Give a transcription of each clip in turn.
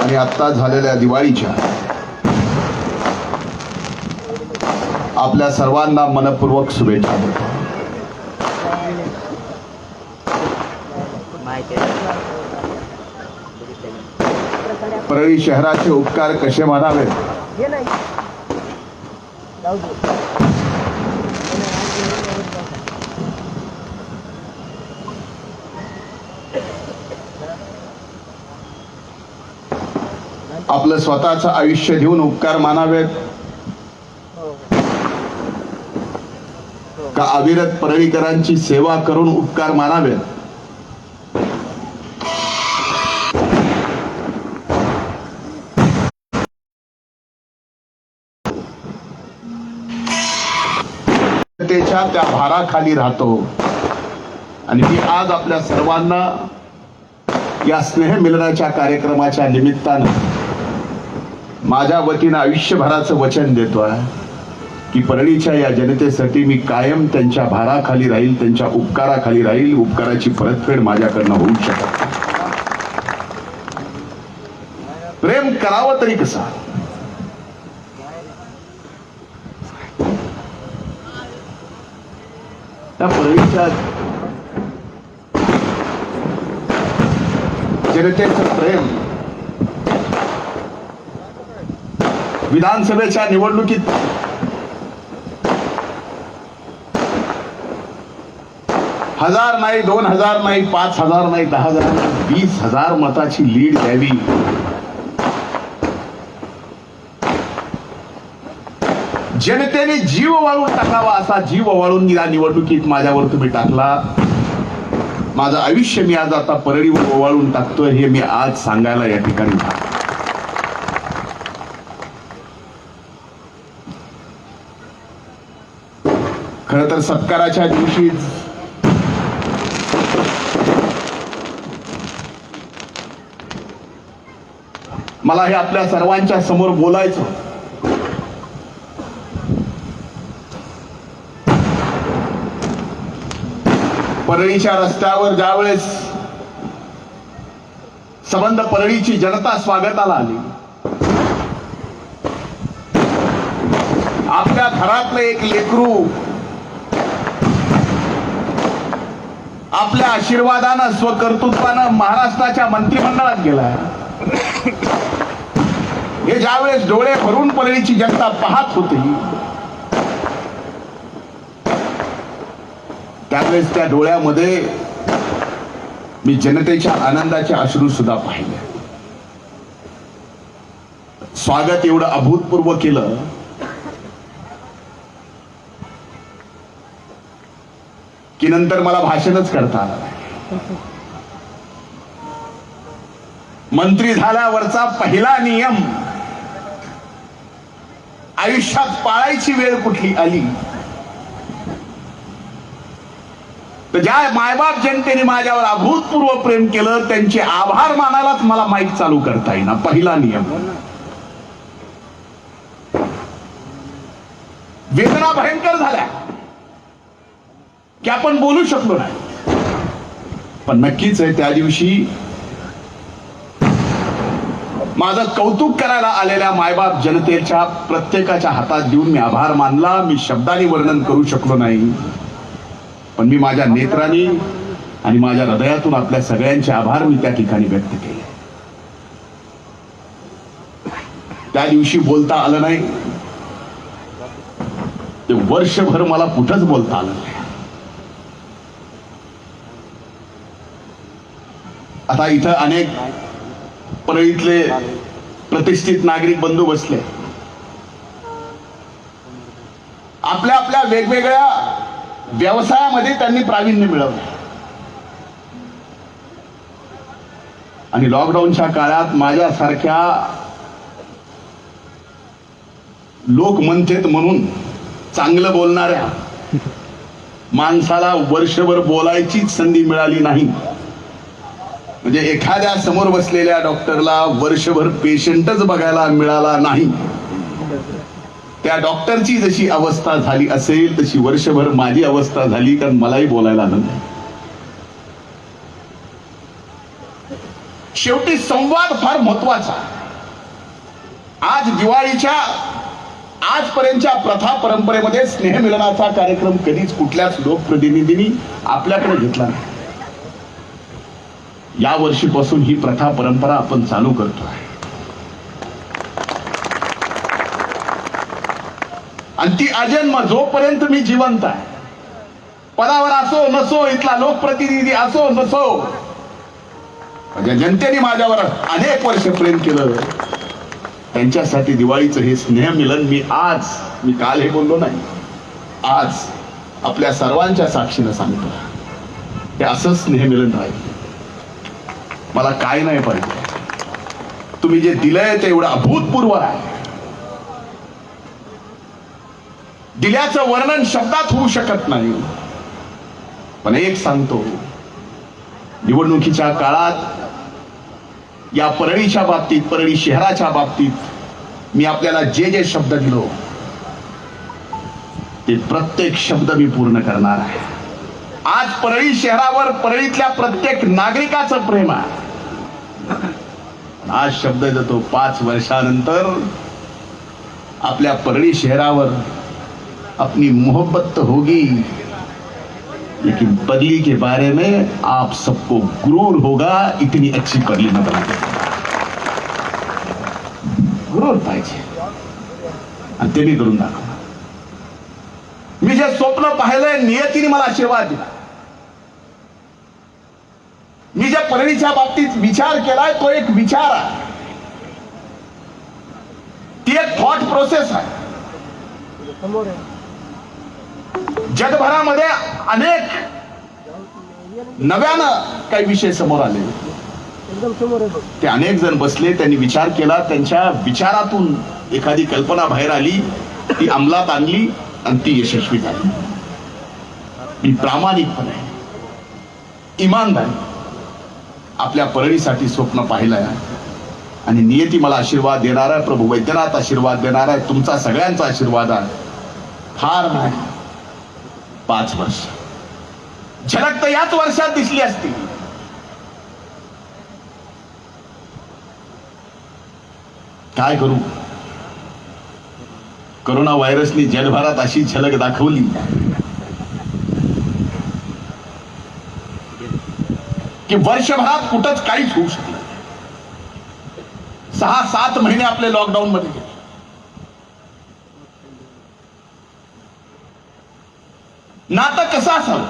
आणि आत्ता झालेल्या दिवाळीच्या आपल्या सर्वांना मनपूर्वक शुभेच्छा देतो. परळी शहराचे उपकार कसे मानावेत हे नाही जाऊ दे आपलं स्वतःचं आयुष्य देऊन उपकार मानावेत? का अविरत परळीकरांची सेवा करून उपकार मानावेत? त्या भाराखाली राहतो. आणि मी आज आपल्या सर्वांना या स्नेह मिलनाच्या कार्यक्रमाच्या निमित्तानं माझ्या वतीनं आयुष्यभराचं वचन देतोय की परळीच्या या जनतेसाठी मी कायम त्यांच्या भाराखाली राहील त्यांच्या उपकाराखाली राहील उपकाराची परतफेड माझ्याकडनं होऊ शकत प्रेम करावं तरी कसा? त्या परळीच्या जनतेचं प्रेम विधानसभेच्या निवडणुकीत हजार नाही दोन हजार नाही पाच हजार नाही दहा हजार नाही वीस हजार मताची लीड द्यावी. जनतेने जीव वाळून टाकावा असा जीव वाळून या निवडणुकीत माझ्यावर तुम्ही टाकला. माझं आयुष्य मी आज आता परळीवर ओवाळून टाकतोय हे मी आज सांगायला या ठिकाणी खरं तर सत्काराच्या दिवशीच मला हे आपल्या सर्वांच्या समोर बोलायचं. परळीच्या रस्त्यावर ज्यावेळेस संबंध परळीची जनता स्वागताला आली आपल्या घरातलं एक लेकरू आपल्या आशीर्वादानं स्वकर्तृत्वानं महाराष्ट्राच्या मंत्रिमंडळात गेला. हे ज्यावेळेस डोळे भरून परळीची जनता पाहत होती त्यावेळेस त्या डोळ्यामध्ये मी जनतेच्या आनंदाचे अश्रू सुद्धा पाहिले. स्वागत एवढं अभूतपूर्व केलं. की नंतर मला भाषणच करता आलं नाही. मंत्री झाल्यावरचा पहिला नियम आयुष्यात पाळायची वेळ कुठली आली? तर ज्या मायबाप जनतेने माझ्यावर अभूतपूर्व प्रेम केलं त्यांचे आभार मानायलाच मला माईक चालू करता येईना. पहिला नियम. वेदना भयंकर झाल्या. की आपण बोलू शकलो नाही. पण नक्कीच आहे त्या दिवशी माझं कौतुक करायला आलेल्या मायबाप जनतेच्या प्रत्येकाच्या हातात देऊन मी आभार मानला. मी शब्दांनी वर्णन करू शकलो नाही. पण मी माझ्या नेत्रांनी आणि माझ्या हृदयातून आपल्या सगळ्यांचे आभार मी त्या ठिकाणी व्यक्त केले. त्या दिवशी बोलता आलं नाही. ते वर्षभर मला कुठंच बोलता आलं नाही. आता इथं अनेक परळीतले प्रतिष्ठित नागरिक बंधू बसले. आपल्या आपल्या वेगवेगळ्या व्यवसायामध्ये त्यांनी प्रावीण्य मिळवलं. आणि लॉकडाऊनच्या काळात माझ्यासारख्या लोकमंथेत म्हणून चांगलं बोलणाऱ्या माणसाला वर्षभर बोलायचीच संधी मिळाली नाही. म्हणजे एखाद्या समोर बसलेल्या डॉक्टरला वर्षभर पेशंटच बघायला मिळाला नाही. त्या डॉक्टरची जशी अवस्था झाली असेल तशी वर्षभर माझी अवस्था झाली कारण मलाही बोलायला आलं शेवटी संवाद फार महत्त्वाचा. आज दिवाळीच्या आजपर्यंतच्या प्रथा परंपरेमध्ये स्नेहमिलनाचा कार्यक्रम कधीच कुठल्याच लोकप्रतिनिधींनी आपल्याकडे घेतला नाही. या वर्षीपासून ही प्रथा परंपरा आपण चालू करतो आहे. आणि ती अजन्म जोपर्यंत मी जिवंत आहे पदावर असो नसो इथला लोकप्रतिनिधी असो नसो म्हणजे जनतेने माझ्यावर अनेक वर्ष प्रेम केलं. त्यांच्यासाठी दिवाळीचं हे स्नेहमिलन मी आज मी काल हे बोललो नाही आज आपल्या सर्वांच्या साक्षीनं सांगतो. हे असं स्नेहमिलन राहील. मला काय नाही पाहिजे. तुम्ही जे दिलंय ते एवढं अभूतपूर्व आहे. दिल्याचं वर्णन शब्दात होऊ शकत नाही. पण एक सांगतो निवडणुकीच्या काळात या परळीच्या बाबतीत परळी शहराच्या बाबतीत मी आपल्याला जे जे शब्द दिलो ते प्रत्येक शब्द मी पूर्ण करणार आहे. आज परळी शहरावर परळीतल्या प्रत्येक नागरिकाचं प्रेम आहे. आज शब्द जातो पाच वर्षानंतर आपल्या परळी शहरावर अपनी मोहब्बत तो होगी लेकिन बदली के बारे में आप सबको गुरूर होगा इतनी अच्छी परली न बना गुरूर पाहिजे। आणि ते मी करून दाखवणार. मी जे स्वप्न पाहिलंय नियतीने मला आशीर्वाद दिला. मी ज्या परळीच्या बाबतीत विचार केलाय तो एक विचार आहे. ती एक थॉट प्रोसेस आहे. जगभरामध्ये अनेक नव्यानं काही विषय समोर आले. ते अनेक जण बसले त्यांनी विचार केला त्यांच्या विचारातून एखादी कल्पना बाहेर आली ती अंमलात आणली आणि ती यशस्वी झाली. मी प्रामाणिकपणे इमानदारी आपल्या परळीसाठी स्वप्न पाहिलं आहे. आणि नियती मला आशीर्वाद देणार आहे प्रभू वैद्यनाथ आशीर्वाद देणार आहे तुमचा सगळ्यांचा आशीर्वाद आहे. फार नाही. पाच वर्ष. झलक तर याच वर्षात दिसली असती. काय करू? करोना व्हायरसनी जगभरात अशी झलक दाखवली. की वर्षभरात कुठंच काहीच होऊ शकलं नाही. सहा सात महिने आपले लॉकडाऊन मध्ये गेले. नातं कसं असावं?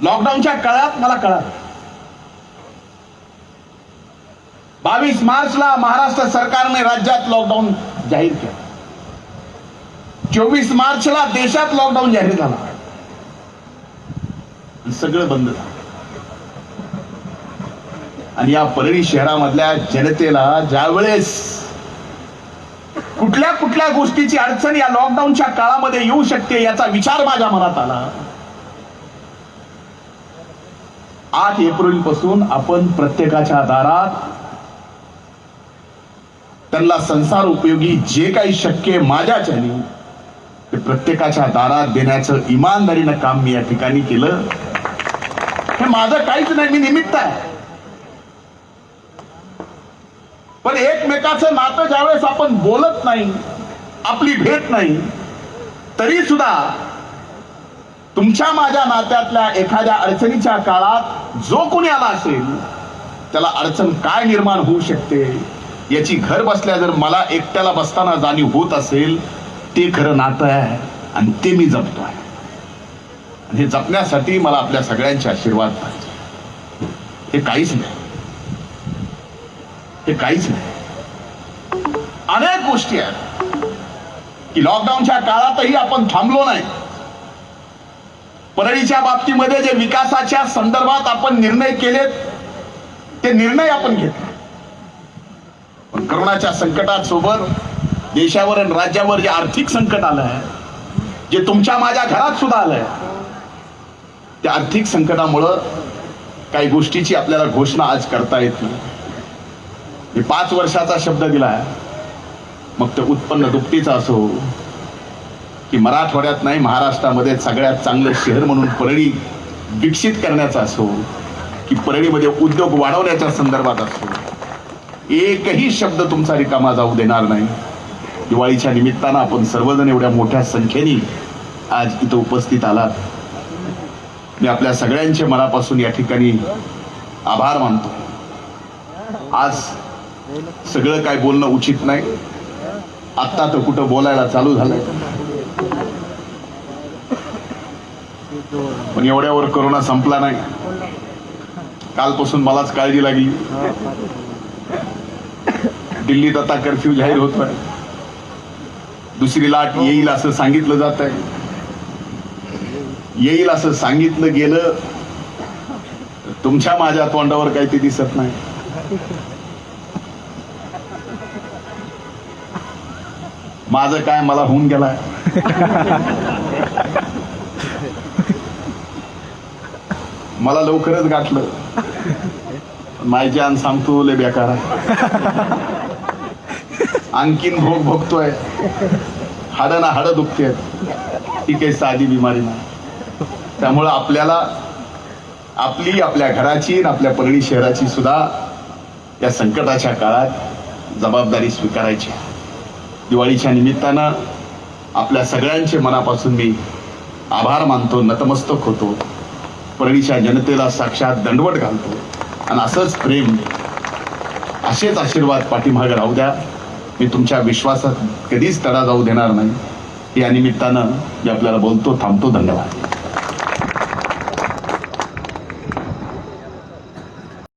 लॉकडाऊनच्या काळात मला कळालं. बावीस मार्चला महाराष्ट्र सरकारने राज्यात लॉकडाऊन जाहीर केलं. चोवीस मार्चला देशात लॉकडाऊन जाहीर झाला. सगळं बंद झालं. आणि या परळी शहरामधल्या जनतेला ज्यावेळेस कुठल्या कुठल्या गोष्टीची अडचण या लॉकडाऊनच्या काळामध्ये येऊ शकते याचा विचार माझ्या मनात आला. आठ एप्रिलपासून आपण प्रत्येकाच्या दारात त्यांना संसार उपयोगी जे काही शक्य आहे माझ्याच्याने ते प्रत्येकाच्या दारात देण्याचं इमानदारीनं काम मी या ठिकाणी केलं. हे माझं काहीच नाही मी निमित्त आहे. पण एकमेकाचं नातं ज्यावेळेस आपण बोलत नाही आपली भेट नाही तरी सुद्धा तुमच्या माझ्या नात्यातल्या एखाद्या अडचणीच्या काळात जो कोणी आला असेल त्याला अडचण काय निर्माण होऊ शकते? याची घर बसल्या जर मला एकट्याला बसताना जाणीव होत असेल ते खरं नातं आहे आणि ते मी जपतो आहे हे जपण्यासाठी मला आपल्या सगळ्यांचे आशीर्वाद पाहिजे. हे काहीच नाही. हे काहीच नाही. अनेक गोष्टी आहेत. की लॉकडाऊनच्या काळातही आपण थांबलो नाही. परळीच्या बाबतीमध्ये जे विकासाच्या संदर्भात आपण निर्णय केलेत ते निर्णय आपण घेतले. पण करोनाच्या संकटात सोबत देशावर आणि राज्यावर जे आर्थिक संकट आलं आहे जे तुमच्या माझ्या घरात सुद्धा आलंय त्या आर्थिक संकटामुळं काही गोष्टीची आपल्याला घोषणा आज करता येत नाही. मी पाच वर्षाचा शब्द दिलाय मग ते उत्पन्न दुपटीचं असो की मराठवाड्यात नाही महाराष्ट्रामध्ये सगळ्यात चांगलं शहर म्हणून परळी विकसित करण्याचा असो की परळीमध्ये उद्योग वाढवण्याच्या संदर्भात असो एकही शब्द तुमचा रिकामा जाऊ देणार नाही. दिवाळीच्या निमित्तानं आपण सर्वजण एवढ्या मोठ्या संख्येने आज इथं उपस्थित आलात. मी आपल्या सगळ्यांचे मनापासून या ठिकाणी आभार मानतो. आज सगळं काय बोलणं उचित नाही. आत्ता तर कुठं बोलायला चालू झालंय. पण एवढ्यावर करोना संपला नाही. कालपासून मलाच काळजी लागली. दिल्लीत आता कर्फ्यू जाहीर होत आहे दुसरी लाट येईल असं सांगितलं जात आहे येईल असं सांगितलं गेलं तुमच्या माझ्या तोंडावर काही ते दिसत नाही. माझं काय मला होऊन गेलाय? मला लवकरच गाठलं. माय जान सांगतो लय बेकार आणखीन भोग भोगतोय. हाडं ना हाडं दुखते ही काही साधी बिमारी नाही. त्यामुळं आपल्याला आपली आपल्या घराची आणि आपल्या परळी शहराची सुद्धा या संकटाच्या काळात जबाबदारी स्वीकारायची आहे. दिवाळीच्या निमित्तानं आपल्या सगळ्यांचे मनापासून मी आभार मानतो नतमस्तक होतो. परळीच्या जनतेला साक्षात दंडवट घालतो. आणि असंच प्रेम असेच आशीर्वाद पाठीमागे राहू द्या. मी तुमच्या विश्वासात कधीच तडा जाऊ देणार नाही. या निमित्तानं मी आपल्याला बोलतो थांबतो. धन्यवाद.